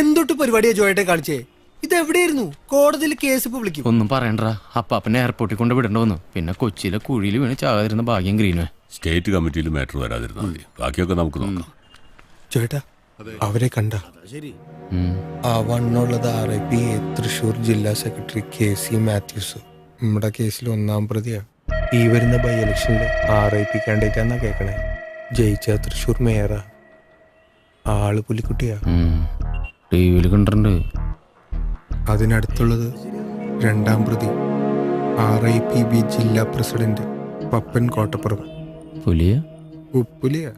എന്തൊട്ട് പരിപാടിയാ ജോയേട്ടെ കാണിച്ചേ? ഇത് എവിടെയായിരുന്നു കോടതിയിൽ കേസ് ഇപ്പൊ വിളിക്കും. ഒന്നും പറയണ്ട അപ്പാപ്പനെ എയർപോർട്ടിൽ കൊണ്ട് വിടേണ്ട വന്നു. പിന്നെ കൊച്ചിയിലെ കുഴിയിൽ വീണ് ചാകാതിരുന്ന ഭാഗ്യം ഗ്രീനേ സ്റ്റേറ്റ് കമ്മിറ്റിയിൽ മാറ്റർ വരാതിരുന്നാൽ മതി. ബാക്കിയൊക്കെ നമുക്ക് നോക്കാം. ചേട്ടാ അവരെ കണ്ട. ആ വണ്ണുള്ളത് ആർ ഐ പി തൃശൂർ ജില്ലാ സെക്രട്ടറി കെ സി മാത്യൂസ്. നമ്മുടെ കേസിൽ ഒന്നാം പ്രതിയാ. ഈ വരുന്ന ബൈ ഇലക്ഷനിൽ ആർ ഐ പി കാൻഡിഡേറ്റ് എന്നാ കേക്കണേ. ജയിച്ച തൃശൂർ മേയറാ ആൾ പുലിക്കുട്ടിയാ. ടി വിയിൽ കണ്ടിട്ടുണ്ട്. അതിനടുത്തുള്ളത് രണ്ടാം പ്രതി ആർ ഐ പി ബി ജില്ലാ പ്രസിഡന്റ് പപ്പൻ കോട്ടപ്പുറം. പുലിയ? ഉപ്പുലിയ?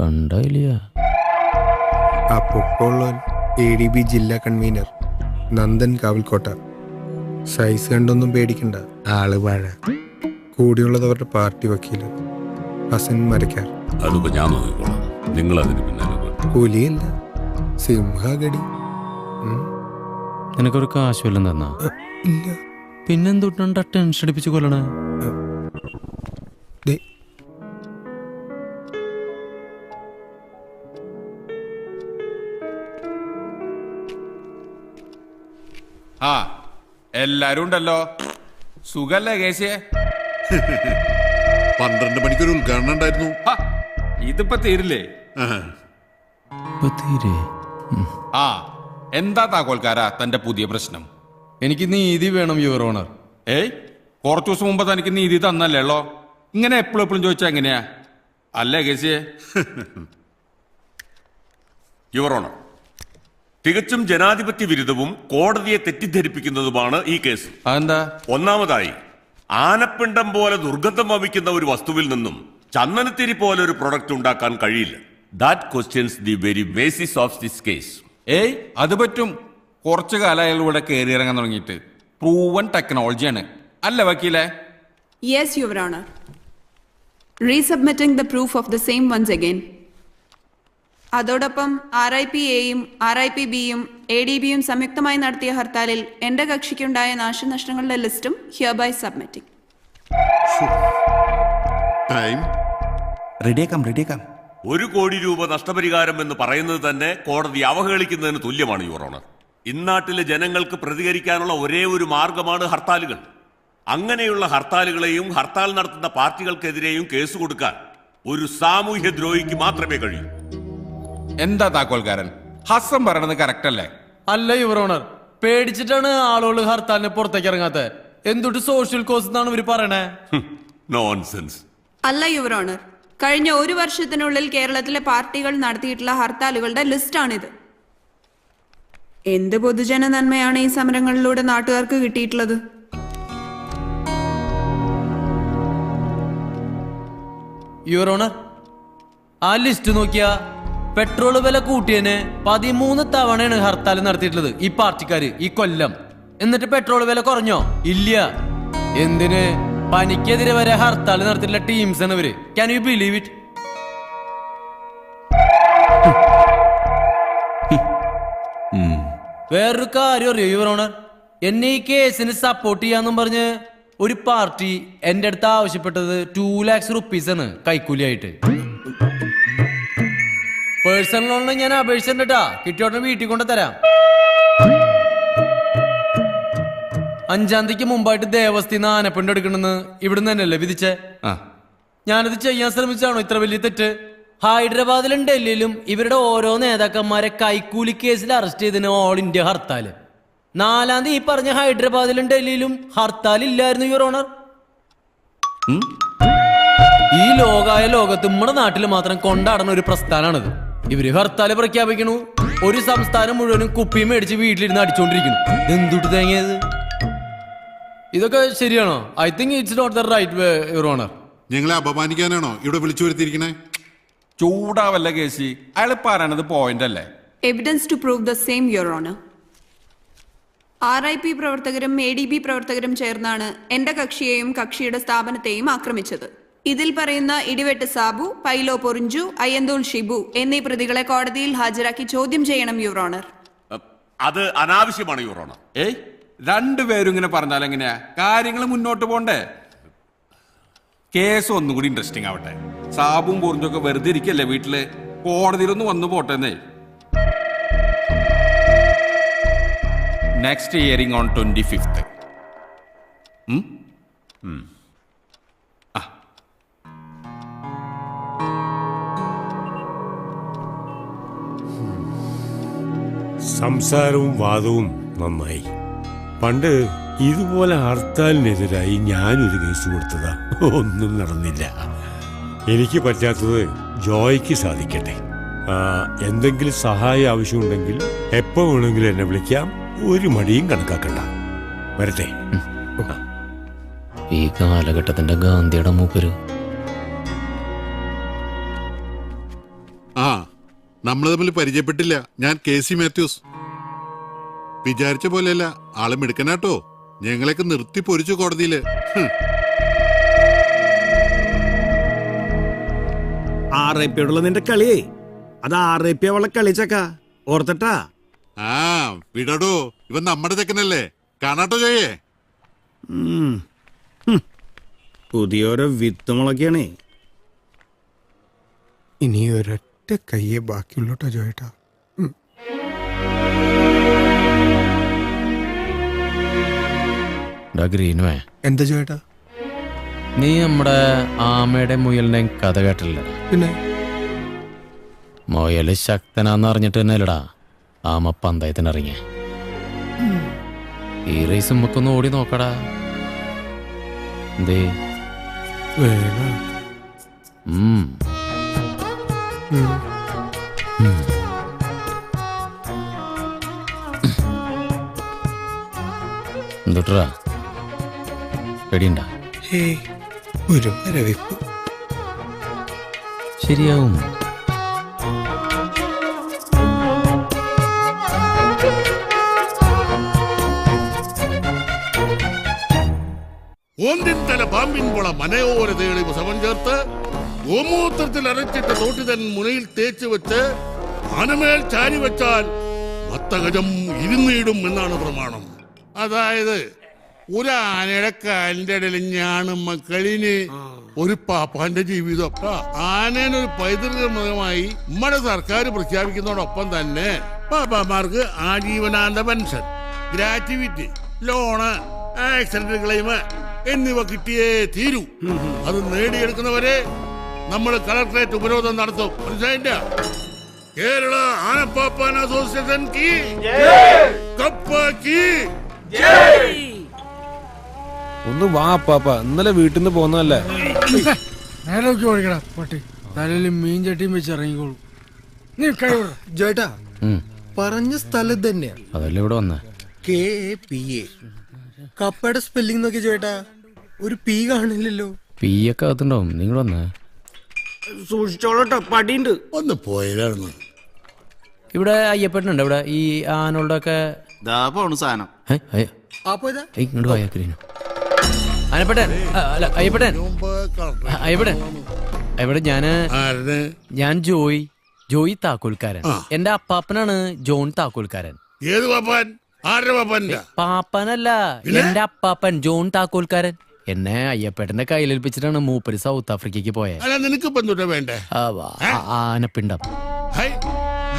കണ്ടില്ല ആ പൊക്കോളോൻ എ ഡി ബി ജില്ലാ കൺവീനർ നന്ദൻ കാവൽക്കോട്ട. സൈസ് കണ്ടൊന്നും പേടിക്കണ്ട ആൾ വാഴ. കൂടിയുള്ളത് അവരുടെ പാർട്ടി വക്കീൽ ഹസൻ മരക്കാർ. അതിപ്പോ ഞാൻ നോക്കിക്കോളാം. നിങ്ങൾ അതിന് പിന്നാലെ. പുലിയല്ല. സിംഹഗടി. നിനക്കൊരു കാശ് വല്ലതും തന്നാ? ഇല്ല. പിന്നെന്തൊട്ടാ ടെൻഷൻ അടിപ്പിച്ച് കൊല്ലണേ ദേ, ആ എല്ലാരും ഉണ്ടല്ലോ. സുഖല്ലേ കേശിയെ? പന്ത്രണ്ട് മണിക്കൊരു ഉദ്ഘാടനം ഉണ്ടായിരുന്നു. ഇതിപ്പോ തീരില്ലേ? തീരെ. ആ എന്താ താക്കോൽക്കാരാ തന്റെ പുതിയ പ്രശ്നം? എനിക്ക് നീതി വേണം യുവർ ഓണർ. ഏയ് കുറച്ചു ദിവസം മുമ്പ് തനിക്ക് നീതി തന്നല്ലേ ഉള്ളോ? ഇങ്ങനെ എപ്പോഴും എപ്പോഴും ചോദിച്ചാ എങ്ങനെയാ? അല്ലേ കേസിയെ? യുവർ ഓണർ തികച്ചും ജനാധിപത്യ വിരുദ്ധവും കോടതിയെ തെറ്റിദ്ധരിപ്പിക്കുന്നതുമാണ് ഈ കേസ്. അതെന്താ? ഒന്നാമതായി ആനപ്പിണ്ടം പോലെ ദുർഗന്ധം വമിക്കുന്ന ഒരു വസ്തുവിൽ നിന്നും ചന്ദനത്തിരി പോലെ ഒരു പ്രൊഡക്റ്റ് ഉണ്ടാക്കാൻ കഴിയില്ല. That questions the very basis of this case ഏയ് അത് പറ്റും. കുറച്ചു കാലം അയാൾ കയറി ഇറങ്ങാൻ തുടങ്ങിയിട്ട് പ്രൂവൻ ടെക്നോളജിയാണ് അല്ല വക്കീലെ? Yes, Your Honor. Resubmitting the proof of the same once again. അതോടൊപ്പം ആർ ഐ പി എയും ആർ ഐ പി ബിയും എ ഡി ബിയും സംയുക്തമായി നടത്തിയ ഹർത്താലിൽ എന്റെ കക്ഷിക്കുണ്ടായ നാശനഷ്ടങ്ങളുടെ ലിസ്റ്റും ഹിയർ ബൈ സബ്മിറ്റിംഗ് ടൈം റെഡിയാക്കാം റെഡിയാക്കാം ഒരു കോടി രൂപ നഷ്ടപരിഹാരം എന്ന് പറയുന്നത് തന്നെ കോടതി അവഹേളിക്കുന്നതിന് തുല്യമാണ് യുവറോണർ ഇന്നാട്ടിലെ ജനങ്ങൾക്ക് പ്രതികരിക്കാനുള്ള ഒരേ ഒരു മാർഗമാണ് ഹർത്താലുകൾ. അങ്ങനെയുള്ള ഹർത്താലുകളെയും ഹർത്താൽ നടത്തുന്ന പാർട്ടികൾക്കെതിരെയും കേസ് കൊടുക്കാൻ ഒരു സാമൂഹ്യ ദ്രോഹിക്ക് മാത്രമേ കഴിയൂ. എന്താ താക്കോൽക്കാരൻ? ഹസം പറയണത് കറക്റ്റ് അല്ലേ? അല്ല യുവർ ഓണർ പേടിച്ചിട്ടാണ് ആളുകൾ ഹർത്താലിന് പുറത്തേക്ക് ഇറങ്ങാത്തത് എന്തുട്ട് സോഷ്യൽ കോസ് എന്നാണ് ഇവർ പറയണേ? നോൺസെൻസ് അല്ല യുവർ ഓണർ കഴിഞ്ഞ ഒരു വർഷത്തിനുള്ളിൽ കേരളത്തിലെ പാർട്ടികൾ നടത്തിയിട്ടുള്ള ഹർത്താലുകളുടെ ലിസ്റ്റാണിത്. എന്ത് പൊതുജന നന്മയാണ് ഈ സമരങ്ങളിലൂടെ നാട്ടുകാർക്ക് കിട്ടിയിട്ടുള്ളത്? യുവർ ആ ലിസ്റ്റ് നോക്കിയാ പെട്രോൾ വില കൂട്ടിയതിന് പതിമൂന്ന് തവണയാണ് ഹർത്താൽ നടത്തിയിട്ടുള്ളത് ഈ പാർട്ടിക്കാര് ഈ കൊല്ലം. എന്നിട്ട് പെട്രോൾ വില കുറഞ്ഞോ? ഇല്ല. എന്തിന്? പനിക്കെതിരെ വരെ ഹർത്താൽ നടത്തിയിട്ടുള്ള ടീംസ് ആണ് ഇവർ. ക്യാൻ യു ബിലീവ് ഇറ്റ് വേറൊരു കാര്യം അറിയോ യുവർ ഓണർ എന്നെ ഈ കേസിന് സപ്പോർട്ട് ചെയ്യാന്നും പറഞ്ഞ് ഒരു പാർട്ടി എന്റെ അടുത്ത് ആവശ്യപ്പെട്ടത് ടൂ ലാക്സ് റുപ്പീസ് ആണ് കൈക്കൂലിയായിട്ട്. പേഴ്സണൽ ലോണിന് ഞാൻ അപേക്ഷിച്ചിട്ടാ കിട്ടിയോട്ടെ വീട്ടിൽ കൊണ്ട് തരാം അഞ്ചാം തീയതിക്ക് മുമ്പായിട്ട് ദേവസ്ഥ ആനപ്പിണ്ട് എടുക്കണമെന്ന് ഇവിടുന്ന് തന്നെയല്ലേ വിധിച്ചേ? ആ. ഞാനത് ചെയ്യാൻ ശ്രമിച്ചാണോ ഇത്ര വലിയ തെറ്റ്? ഹൈദരാബാദിലും ഡൽഹിയിലും ഇവരുടെ ഓരോ നേതാക്കന്മാരെ കൈക്കൂലി കേസിൽ അറസ്റ്റ് ചെയ്തതിന് ഓൾ ഇന്ത്യ ഹർത്താൽ. നാലാം തീയതി ഈ പറഞ്ഞ ഹൈദരാബാദിലും ഡൽഹിയിലും ഹർത്താൽ ഇല്ലായിരുന്നു യുവർ ഓണർ ഈ ലോകായ ലോകത്ത് നമ്മുടെ നാട്ടിൽ മാത്രം കൊണ്ടാടുന്ന ഒരു പ്രസ്ഥാനമാണിത് ഇവർ ഹർത്താൽ പ്രഖ്യാപിക്കണു. ഒരു സംസ്ഥാനം മുഴുവനും കുപ്പി മേടിച്ച് വീട്ടിലിരുന്ന് അടിച്ചോണ്ടിരിക്കുന്നു. എന്തുട്ട് തേങ്ങിയത് ഇതൊക്കെ ശരിയാണോ? I think it's not the right way your honour ഞങ്ങളെ അപമാനിക്കാനാണോ ഇവിടെ വിളിച്ചു വരുത്തിയിരിക്കണേ ചൂടാവല്ല കേസി? അയാൾ പറയണത് പോയിന്റ് അല്ലേ? Evidence to prove the same your honour R I P പ്രവർത്തകരും എ ഡി ബി പ്രവർത്തകരും ചേർന്നാണ് എന്റെ കക്ഷിയെയും കക്ഷിയുടെ സ്ഥാപനത്തെയും ആക്രമിച്ചത്. ഇതിൽ പറയുന്ന ഇടിവെട്ട് സാബു പൈലോ പൊറിഞ്ചു അയ്യന്തോൾ ഷിബു എന്നീ പ്രതികളെ കോടതിയിൽ ഹാജരാക്കി ചോദ്യം ചെയ്യണം യുവർ ഓണർ അത് അനാവശ്യമാണ് യുവർ ഓണർ ഏയ്? രണ്ടുപേരും ഇങ്ങനെ പറഞ്ഞാൽ എങ്ങനെയാ? കാര്യങ്ങൾ മുന്നോട്ട് പോണ്ടേ? കേസ് ഒന്നും കൂടി ഇൻട്രസ്റ്റിംഗ് ആവട്ടെ. സാബും പൊറിഞ്ചൊക്കെ വെറുതെ ഇരിക്കല്ലേ വീട്ടിൽ? കോടതിയിലൊന്ന് വന്നു പോട്ടെന്നേ. Next hearing on twenty fifth സംസാരവും വാദവും നന്നായി. പണ്ട് ഇതുപോലെ ഹർത്താലിനെതിരായി ഞാനൊരു കേസ് കൊടുത്തതാ. ഒന്നും നടന്നില്ല. എനിക്ക് പറ്റാത്തത് ജോയ്ക്ക് സാധിക്കട്ടെ. എന്തെങ്കിലും സഹായം ആവശ്യമുണ്ടെങ്കിൽ എപ്പോ വേണമെങ്കിലും എന്നെ വിളിക്കാം. ഒരു മടിയും കണക്കാക്കണ്ട. വരട്ടെ. ഈ കാലഘട്ടത്തിന്റെ ഗാന്ധിയുടെ മൂപ്പര്. ആ നമ്മൾ തമ്മിൽ പരിചയപ്പെട്ടില്ല. ഞാൻ കെ സി മാത്യൂസ്. വിചാരിച്ച പോലെയല്ല. ആൾ മിടുക്കനാട്ടോ. ഞങ്ങളെയൊക്കെ നിർത്തി പൊരിച്ചു കോടതിയിൽ. ആർ ഐ പിയോടുള്ള നിന്റെ കളിയേ. അത് ആർ ഐ പി അവളെ കളിച്ചക്ക ഓർത്തട്ടാ? ആ വിടടോ. ഇവൻ നമ്മുടെ തെക്കനല്ലേ കാണാട്ടോ ചെയ്യേ. പുതിയോരോ വിത്ത് മുളക്കാണേ ഇനി ഒരൊറ്റ കയ്യെ ബാക്കിയുള്ളൂട്ടോ ജോയേട്ടാ. ഗ്രീനുവേ എന്താ ചേട്ടാ നീ നമ്മുടെ ആമയുടെ മുയലിനെ കഥ കേട്ടില്ല പിന്നെ മുയൽ ശക്തനാന്ന് അറിഞ്ഞിട്ട് തന്നെ അല്ലടാ ആമ പന്തയത്തിന് ഇറങ്ങിയ ഈ റേസ് നമുക്കൊന്ന് ഓടി നോക്കടാ എന്തേ. എന്തുട്രാ പേടിയുണ്ടാ? ഒരു മരവിപ്പ് ശരിയാവും. ഒന്നിൻ തല പാമ്പിൻ പുള മനയോര തേളി മുസവൻ ചേർത്ത് ഗോമൂത്രത്തിൽ അരച്ചിട്ട് തോട്ടിതൻ മുനയിൽ തേച്ച് വെച്ച് ആനമേൽ ചാരി വെച്ചാൽ മത്തഗജം ഇരുന്നിടും എന്നാണ് പ്രമാണം. അതായത് ഒരു ആനയുടെ കാലിന്റെ ഇടയിൽ ഞാണ് മക്കളിന് ഒരു പാപ്പാന്റെ ജീവിതം. ആനേനെ ആനേനൊരു പൈതൃക മൃഗമായി നമ്മുടെ സർക്കാർ പ്രഖ്യാപിക്കുന്നതോടൊപ്പം തന്നെ പാപ്പാമാർക്ക് ആജീവനാന്ത pension gratuity loan accident claim എന്നിവ കിട്ടിയേ തീരൂ. അത് നേടിയെടുക്കുന്നവരെ നമ്മൾ കളക്ടറേറ്റ് ഉപരോധം നടത്തും. മനസ്സിലായില്ല കേരള ആനപ്പാപ്പാൻ അസോസിയേഷൻ കി. കപ്പ കി. ഒന്ന് വാ പാപ്പ ഇന്നലെ വീട്ടിൽ നിന്ന് പോന്നല്ലേ നേരൊക്കെ ഓടിക്കടാ പട്ടി. തലയിൽ മീൻ ചട്ടിയും വെച്ച് ഇറങ്ങിക്കോളൂ. നീ ജോയേട്ടാ പറഞ്ഞ സ്ഥലം തന്നെയാ അതല്ലേ ഇവിടെ വന്ന? കെ എ പി എ കപ്പയുടെ സ്പെല്ലിംഗ് നോക്കി ചേട്ടാ ഒരു പി കാണില്ലല്ലോ. പി ഒക്കെ അകത്തുണ്ടാവും. നിങ്ങൾ വന്നേ? സൂക്ഷിച്ചോളട്ടോ പടിയുണ്ട്. ഒന്ന് പോയതായിരുന്നു ഇവിടെ അയ്യപ്പേട്ടനുണ്ട് ഇവിടെ ഈ ആനോളുടെ ഒക്കെ സാധനം. അപ്പൊ ഇതാ ഇങ്ങോട്ട് പോയാ അല്ല അയ്യപ്പേട്ടൻ. അയ്യപ്പേട്ടൻ. ഞാൻ ഞാൻ ജോയ് ജോയ് താക്കോൽക്കാരൻ. എന്റെ അപ്പാപ്പനാണ് ജോൺ താക്കോൽക്കാരൻ. ഏത് പാപ്പാൻ? ആരുടെ പാപ്പാന്റെ? പാപ്പനല്ല എന്റെ അപ്പാപ്പൻ ജോൺ താക്കോൽക്കാരൻ. എന്നെ അയ്യപ്പേട്ടന്റെ കയ്യിലേൽപ്പിച്ചിട്ടാണ് മൂപ്പര് സൗത്ത് ആഫ്രിക്കയ്ക്ക് പോയത് നിനക്ക് ആനപ്പിണ്ടം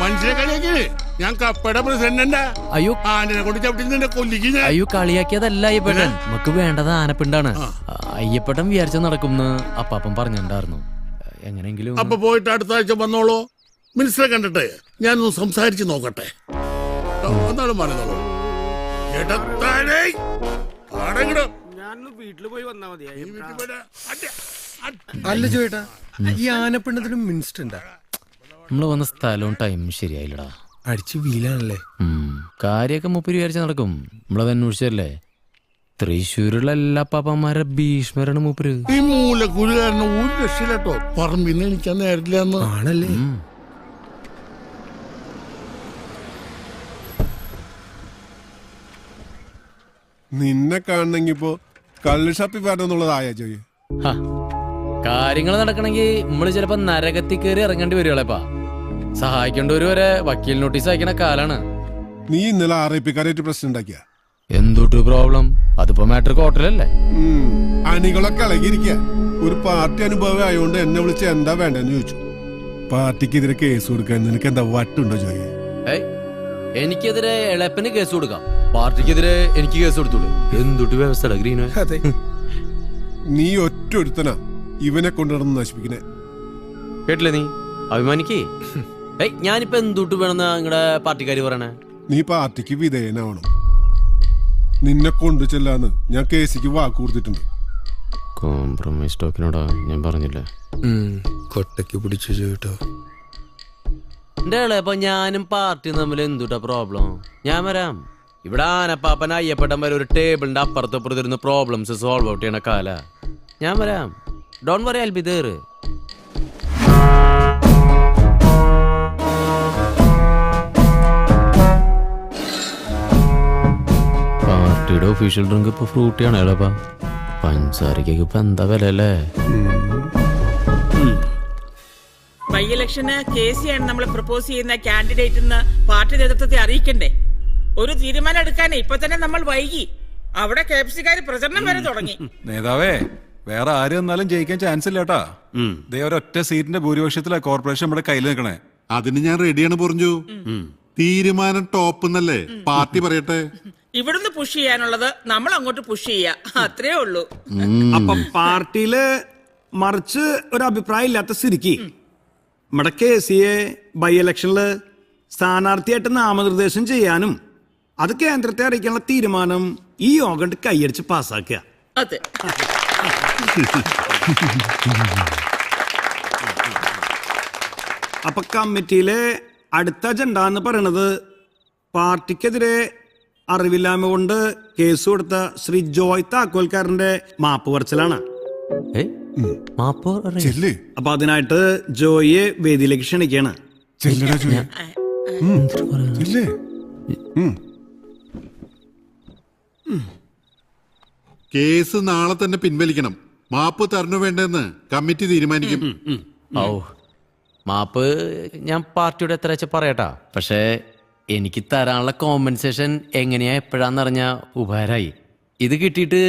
മനുഷ്യനെ ഞാൻ കപ്പയുടെ പ്രസിഡന്റാ അയ്യോ. ആനനെ കൊണ്ട് ചവിട്ടി നിന്നെ കൊല്ലിക്ക് ഞാൻ. അയ്യോ കളിയാക്കിയതല്ല അയ്യപ്പേട്ടൻ നമുക്ക് വേണ്ടത് ആനപ്പിണ്ടാണ്. അയ്യപ്പേട്ടൻ വിചാരിച്ച നടക്കുമെന്ന് അപ്പാപ്പൻ പറഞ്ഞിട്ടുണ്ടായിരുന്നു. എങ്ങനെയെങ്കിലും അപ്പൊ പോയിട്ട് അടുത്ത ആഴ്ച വന്നോളൂ. മിനിസ്റ്ററെ കണ്ടിട്ട് ഞാനൊന്ന് സംസാരിച്ച് നോക്കട്ടെ. എന്നാലും പറഞ്ഞോളൂ. എടത്താഴേ പാടങ്ങിട വീട്ടിൽ പോയി വന്നാ മതി അല്ല ജോയേട്ടാ ഈ ആനപ്പിണ്ടത്തിന് മിനിസ്റ്റർ ഉണ്ടാ നമ്മൾ വന്ന സ്ഥലവും ടൈം ശരിയായില്ലടാ. അടിച്ച് വീലാണല്ലേ? കാര്യമൊക്കെ കാര്യൊക്കെ മുപ്പര് വിചാരിച്ച നടക്കും. നമ്മളത് അന്വേഷിച്ചല്ലേ തൃശ്ശൂരുള്ള എല്ലാ പാപ്പന്മാരെ ഭീഷ്മരാണ് മൂപ്പര്. ഈ മൂലക്കുരു കാരണം ഒരു രക്ഷയില്ലട്ടോ പറമ്പിന്ന് എനിക്കാൻ നേരില്ല എന്ന് ആണല്ലേ. നിന്നെ കാണണമെങ്കിപ്പോ കള്ള് ഷാപ്പിൽ വരണമെന്നുള്ളതായ ജോയി. കാര്യങ്ങൾ നടക്കണമെങ്കിൽ നമ്മൾ ചിലപ്പോ നരകത്തിൽ കയറി ഇറങ്ങേണ്ടി വരുവളേപ്പാ. സഹായിക്കേണ്ടവര് വരെ വക്കീൽ നോട്ടീസ് അയക്കണ കാലാണ്. നീ ഇന്നലെ ആർ ഐ പിക്കാരായിട്ട് പ്രശ്നം ഉണ്ടാക്കിയ? എന്തൊട്ട് പ്രോബ്ലം അതിപ്പോ മാറ്റർ ഹോട്ടലല്ലേ അണികളൊക്കെ ഇളകിയിരിക്കുക ഒരു പാർട്ടി അനുഭവം ആയതുകൊണ്ട് എന്നെ വിളിച്ച് എന്താ വേണ്ടെന്ന് ചോദിച്ചു. പാർട്ടിക്കെതിരെ കേസ് കൊടുക്കാൻ നിനക്ക് എന്താ വട്ടുണ്ടോ ഏയ് എനിക്കെതിരെ എളപ്പന് കേസ് കൊടുക്കാം. പാർട്ടിക്കെതിരെ എനിക്ക് കേസ് കൊടുത്തുള്ളൂ. എന്തുട്ട് വ്യവസ്ഥ നീ ഒറ്റ ഒരുത്തനാ ഇവനെ കൊണ്ടുനടന്ന് നശിപ്പിക്കണേ. കേട്ടില്ലേ നീ? അഭിമാനിക്കേ? ഏയ് ഞാനിപ്പോ എന്തുട്ട് വേണമെന്ന് നിങ്ങളുടെ പാർട്ടിക്കാര് പറയണേ? നീ പാർട്ടിക്ക് വിധേയനാവണം. നിന്നെ കൊണ്ടു ചെല്ലാന്ന് ഞാൻ കേസിക്ക് വാക്ക് കൊടുത്തിട്ടുണ്ട്. കോംപ്രമൈസ് ടോക്കിനോടാ ഞാൻ പറഞ്ഞില്ല? കൊട്ടയ്ക്ക് പിടിച്ചു ചോട്ടോ എന്റെ ഇളയപ്പ ഞാനും പാർട്ടിയും തമ്മിൽ എന്തുട്ടാ പ്രോബ്ലം ഞാൻ വരാം. ഇവിടെ ആനപ്പാപ്പൻ അയ്യപ്പട്ടൻ വരെ ഒരു ടേബിളിന്റെ അപ്പുറത്ത് അപ്പുറത്ത് പ്രോബ്ലംസ് സോൾവ് ഔട്ട് ചെയ്യണ കാല. ഞാൻ വരാം. ഡോൺ വറി അൽബി തേറ് ഒഫീഷ്യൽ ഡ്രിങ്ക് ഇപ്പൊ ഫ്രൂട്ടിയാണ് ഇളപ്പ പഞ്ചസാരക്കൊക്കെ ഇപ്പൊ എന്താ വില അല്ലേ ബൈ ഇലക്ഷന് കെ സി ആണ് നമ്മൾ പ്രപ്പോസ് ചെയ്യുന്ന കാൻഡിഡേറ്റ് എന്ന് പാർട്ടി നേതൃത്വത്തെ അറിയിക്കണ്ടേ? ഒരു തീരുമാനം എടുക്കാനേ ഇപ്പൊ തന്നെ നമ്മൾ വൈകി. അവിടെ കെ എഫ് സിക്കാർ പ്രചരണം വരെ തുടങ്ങി. നേതാവേ വേറെ ആര് വന്നാലും ജയിക്കാൻ ചാൻസ് ഇല്ല കേട്ടാ ദേ ഒരൊറ്റ സീറ്റിന്റെ ഭൂരിപക്ഷത്തിലാ കോർപ്പറേഷൻ നമ്മുടെ കയ്യിൽ നിൽക്കണേ. അതിന് ഞാൻ റെഡിയാണ് പറഞ്ഞു തീരുമാനം ടോപ്പ് എന്നല്ലേ? പാർട്ടി പറയട്ടെ. ഇവിടുന്ന് പുഷ് ചെയ്യാനുള്ളത് നമ്മൾ അങ്ങോട്ട് പുഷ് ചെയ്യുക അത്രേ ഉള്ളൂ. അപ്പൊ പാർട്ടിയിൽ മറിച്ച് ഒരു അഭിപ്രായം ഇല്ലാത്ത സ്ഥിതിക്ക് നമ്മുടെ കെ എ ബൈ ഇലക്ഷനിൽ സ്ഥാനാർത്ഥിയായിട്ട് നാമനിർദ്ദേശം ചെയ്യാനും അത് കേന്ദ്രത്തെ അറിയിക്കാനുള്ള തീരുമാനം ഈ യോഗം കൈയടിച്ച് പാസ്സാക്കുക. അതെ. അപ്പൊ കമ്മിറ്റിയിലെ അടുത്ത അജണ്ട എന്ന് പറയണത് പാർട്ടിക്കെതിരെ അറിവില്ലായ്മ കൊണ്ട് കേസ് കൊടുത്ത ശ്രീ ജോയ് താക്കോൽക്കാരന്റെ മാപ്പ് പറച്ചിലാണ്. ചെല്ല്. അപ്പൊ അതിനായിട്ട് ജോയിയെ വേദിയിലേക്ക് ക്ഷണിക്കാണ്. ചെല്ലടാ ജോയി. ചെല്ലേ. കേസ് നാളെ തന്നെ പിൻവലിക്കണം. മാപ്പ് തരണു വേണ്ടെന്ന് കമ്മിറ്റി തീരുമാനിക്കും. ഔ. മാപ്പ് ഞാൻ പാർട്ടിയുടെ എത്ര വെച്ചാൽ പറയട്ടാ. പക്ഷേ എനിക്ക് തരാനുള്ള കോമ്പൻസേഷൻ എങ്ങനെയാ എപ്പോഴാന്നറിഞ്ഞ ഉപകാരമായി ഇത് കിട്ടിയിട്ട്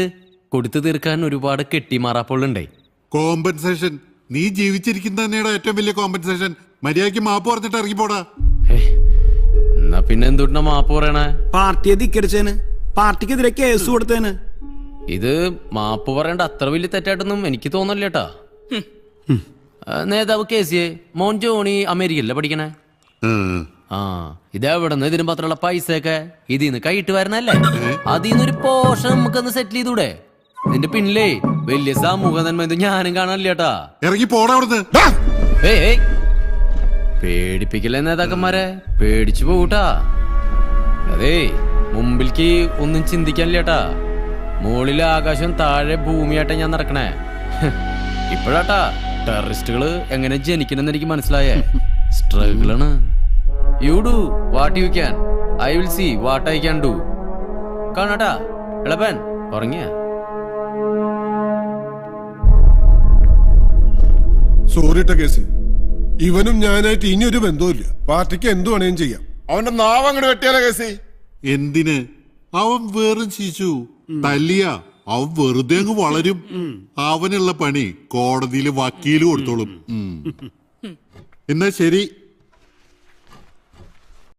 കൊടുത്തു തീർക്കാൻ ഒരുപാട് കെട്ടിമാറാപ്പുകളുണ്ടേ. കോമ്പൻസേഷൻ നീ ജീവിച്ചിരിക്കുന്ന ഏറ്റവും വലിയ കോമ്പൻസേഷൻ മര്യാദയ്ക്ക് മാപ്പ് പറഞ്ഞിട്ട് ഇറങ്ങിപ്പോടാ. എന്നാ പിന്നെ എന്തുകൊണ്ടാ മാപ്പ് പറയണേ? പാർട്ടിയെ ധിക്കരിച്ചേന്? പാർട്ടിക്കെതിരെ കേസ് കൊടുത്തേന്? ഇത് മാപ്പ് പറയേണ്ട അത്ര വലിയ തെറ്റായിട്ടൊന്നും എനിക്ക് തോന്നല്ല കേട്ടാ നേതാവ് കെ സി മോൻ ജോണി അമേരിക്കയിലെ പഠിക്കണേ? ആ ഇതെവിടെ നിന്ന് ഇതിന് മാത്രമുള്ള പൈസയൊക്കെ ഇതിന്ന് കൈയിട്ട് വരണല്ലേ? അതിന്ന് ഒരു പോർഷൻ നമുക്കൊന്ന് സെറ്റിൽ ചെയ്തൂടെ? ഇതിന്റെ പിന്നിലേ വലിയ സമൂഹ നന്മ ഇത് ഞാനും കാണാനില്ല കേട്ടാ ഇറങ്ങി പോടാ അവിടുന്ന്. ഏയ് ഏയ്. പേടിപ്പിക്കല്ലേ നേതാക്കന്മാരെ? പേടിച്ചു പോകൂട്ടാ അതേ മുമ്പിലേക്ക് ഒന്നും ചിന്തിക്കാനില്ലേട്ടാ മുകളിലെ ആകാശം താഴെ ഭൂമിയായിട്ടാ ഞാൻ നടക്കണേ. ഇപ്പോഴാട്ടാ ടെററിസ്റ്റുകൾ എങ്ങനെ ജനിക്കണമെന്ന് എനിക്ക് മനസ്സിലായേ. സ്ട്രഗിളാണ് you do what you can I will see what I can do കാണാട്ടാ എളപ്പൻ ഉറങ്ങിയ? സോറിട്ട കേസ്. ഇവനും ഞാനായിട്ട് ഇനി ഒരു ബന്ധവുമില്ല. പാർട്ടിക്ക് എന്തു വേണേലും ചെയ്യാം. അവന്റെ നാവ് അങ്ങോട്ട് വെട്ടിയാലോ കേസി? എന്തിന്? അവൻ വേറും ചീച്ചു. തല്ലിയ. അവൻ വെറുതെ അങ്ങ് വളരും. അവനുള്ള പണി കോടതിയിൽ വക്കീൽ കൊടുത്തോളും. എന്നാ ശരി.